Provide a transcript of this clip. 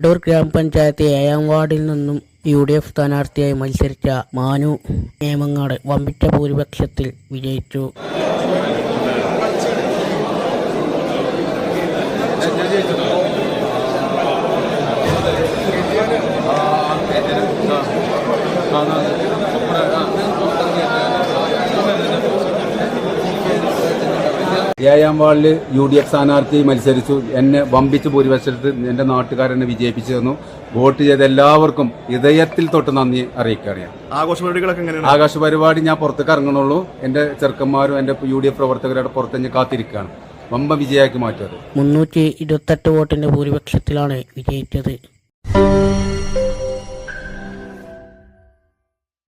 വണ്ടൂർ ഗ്രാമപഞ്ചായത്ത് ഏഴാം വാർഡിൽ നിന്നും യു ഡി എഫ് സ്ഥാനാർത്ഥിയായി മത്സരിച്ച മാനു നേമങ്ങാട് വമ്പിച്ച ഭൂരിപക്ഷത്തിൽ വിജയിച്ചു ഏഴാം വാർഡിൽ യു ഡി എഫ് സ്ഥാനാർത്ഥി മത്സരിച്ചു. എന്നെ വമ്പിച്ച് ഭൂരിപക്ഷത്തിൽ എന്റെ നാട്ടുകാരെന്നെ വിജയിപ്പിച്ചു തന്നു. വോട്ട് ചെയ്ത എല്ലാവർക്കും ഹൃദയത്തിൽ തൊട്ട് നന്ദി അറിയിക്കുകയാണ് ഞാൻ. ആഘോഷ പരിപാടികളൊക്കെ എങ്ങനെയാണ്? ആകാശ പരിപാടി ഞാൻ പുറത്തേക്ക് ഇറങ്ങണുള്ളൂ എന്റെ ചെറുക്കന്മാരും എന്റെ യു ഡി എഫ് പ്രവർത്തകരുടെ പുറത്ത് ഞാൻ കാത്തിരിക്കുകയാണ്. വമ്പ വിജയമാക്കി മാറ്റിയത്. മുന്നൂറ്റി ഇരുപത്തെട്ട് വോട്ടിന്റെ ഭൂരിപക്ഷത്തിലാണ് വിജയിച്ചത്.